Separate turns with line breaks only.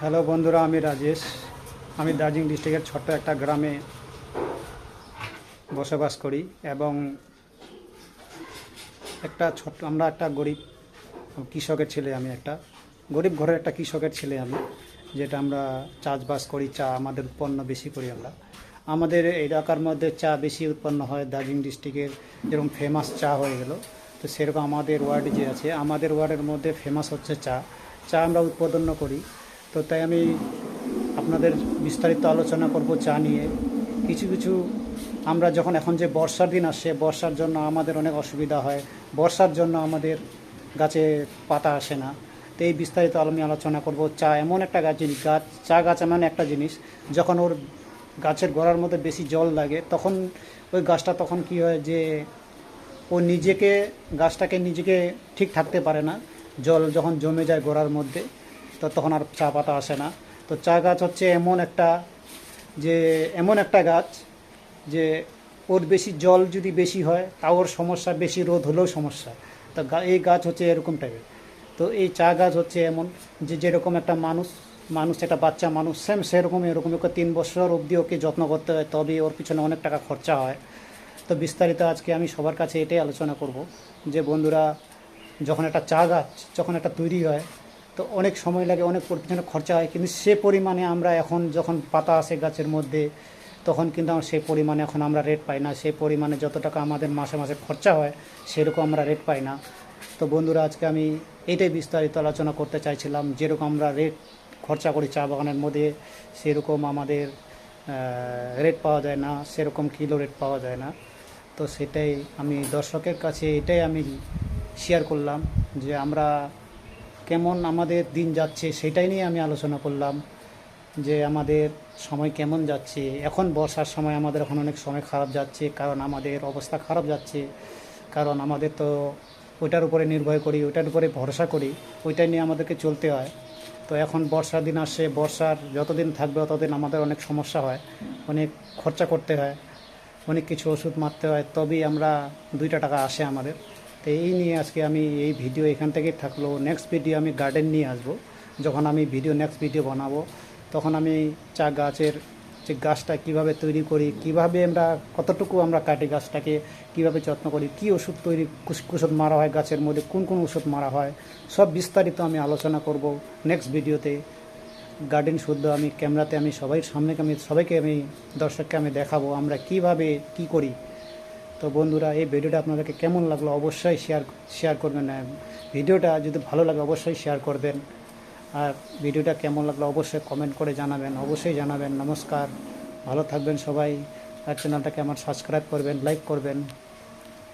Hello বন্ধুরা, আমি রাজেশ। আমি দার্জিলিং ডিস্ট্রিক্টের ছোট্ট একটা গ্রামে বসবাস করি এবং একটা ছোট্ট, আমরা একটা গরিব কৃষকের ছেলে, আমি একটা গরিব ঘরের একটা কৃষকের ছেলে আমি, যেটা আমরা চাষবাস করি, চা আমাদের উৎপন্ন বেশি করি আমরা। আমাদের এলাকার মধ্যে চা বেশি উৎপন্ন হয়, দার্জিলিং ডিস্ট্রিক্টের যেরকম ফেমাস চা হয়ে গেল। তো সেরকম আমাদের ওয়ার্ড যে আছে, আমাদের ওয়ার্ডের মধ্যে ফেমাস হচ্ছে চা। চা আমরা উৎপাদন করি। তো তাই আমি আপনাদের বিস্তারিত আলোচনা করব চা নিয়ে। কিছু কিছু আমরা যখন এখন যে বর্ষার দিন আসছে, বর্ষার জন্য আমাদের অনেক অসুবিধা হয়। বর্ষার জন্য আমাদের গাছে পাতা আসে না। তো এই বিস্তারিত আমি আলোচনা করব চা। এমন একটা গাছ জিনিস, গাছ, চা গাছ এমন একটা জিনিস, যখন ওর গাছের গোড়ার মধ্যে বেশি জল লাগে, তখন ওই গাছটা তখন কি হয় যে ও নিজেকে, গাছটাকে নিজেকে ঠিক থাকতে পারে না। জল যখন জমে যায় গোড়ার মধ্যে তো তখন আর চা পাতা আসে না। তো চা গাছ হচ্ছে এমন একটা যে, এমন একটা গাছ যে, ওর বেশি জল যদি বেশি হয়, তাও ওর সমস্যা, বেশি রোদ হলেও সমস্যা। তো এই গাছ হচ্ছে এরকম টাইপের তো এই চা গাছ হচ্ছে এমন যে, যেরকম একটা মানুষ মানুষ, একটা বাচ্চা মানুষ সেম সেরকম এরকম ওকে তিন বছর অবধি ওকে যত্ন করতে হয়, তবে ওর পিছনে অনেক টাকা খরচা হয়। তো বিস্তারিত আজকে আমি সবার কাছে এটাই আলোচনা করব যে, বন্ধুরা, যখন একটা চা গাছ, যখন একটা তৈরি হয় তো অনেক সময় লাগে, অনেক পিছনে খরচা হয়, কিন্তু সে পরিমাণে আমরা এখন যখন পাতা আসে গাছের মধ্যে, তখন কিন্তু আমরা সেই পরিমাণে এখন আমরা রেট পাই না। সেই পরিমাণে যত টাকা আমাদের মাসে মাসে খরচা হয়, সেরকম আমরা রেট পাই না। তো বন্ধুরা, আজকে আমি এটাই বিস্তারিত আলোচনা করতে চাইছিলাম, যেরকম আমরা রেট খরচা করি চা বাগানের মধ্যে, সেরকম আমাদের রেট পাওয়া যায় না, সেরকম কিলো রেট পাওয়া যায় না। তো সেটাই আমি দর্শকের কাছে এটাই আমি শেয়ার করলাম, যে আমরা কেমন আমাদের দিন যাচ্ছে সেটাই নিয়ে আমি আলোচনা করলাম যে আমাদের সময় কেমন যাচ্ছে। এখন বর্ষার সময় আমাদের এখন অনেক সময় খারাপ যাচ্ছে, কারণ আমাদের অবস্থা খারাপ যাচ্ছে, কারণ আমাদের তো ওইটার উপরে নির্ভর করি, ওইটার উপরে ভরসা করি ওইটা নিয়ে আমাদেরকে চলতে হয়। তো এখন বর্ষার দিন আসছে বর্ষার যতদিন থাকবে ততদিন আমাদের অনেক সমস্যা হয়, অনেক খরচা করতে হয়, অনেক কিছু ওষুধ মারতে হয়, তবেই আমরা দুইটা টাকা আসে আমাদের। তো এই নিয়ে আজকে আমি এই ভিডিও এখান থেকেই থাকল। নেক্সট ভিডিও আমি গার্ডেন নিয়ে আসব। যখন আমি ভিডিও নেক্সট ভিডিও বানাবো, তখন আমি চা গাছের যে গাছটা কীভাবে তৈরি করি, কীভাবে আমরা, কতটুকু আমরা কাটি গাছটাকে, কীভাবে যত্ন করি, কি ওষুধ তৈরি ওষুধ মারা হয় গাছের মধ্যে, কোন কোন ওষুধ মারা হয়, সব বিস্তারিত আমি আলোচনা করব নেক্সট ভিডিওতে গার্ডেন শুদ্ধ আমি ক্যামেরাতে আমি সবাই, সামনে আমি, সবাইকে আমি, দর্শককে আমি দেখাবো আমরা কীভাবে, কি করি। তো বন্ধুরা, এই ভিডিওটা আপনাদেরকে কেমন লাগল অবশ্যই শেয়ার শেয়ার করবেন। ভিডিওটা যদি ভালো লাগে অবশ্যই শেয়ার করবেন। আর ভিডিওটা কেমন লাগল অবশ্যই কমেন্ট করে জানাবেন, অবশ্যই জানাবেন। নমস্কার, ভালো থাকবেন সবাই। আর চ্যানেলটাকে আমার সাবস্ক্রাইব করবেন লাইক করবেন।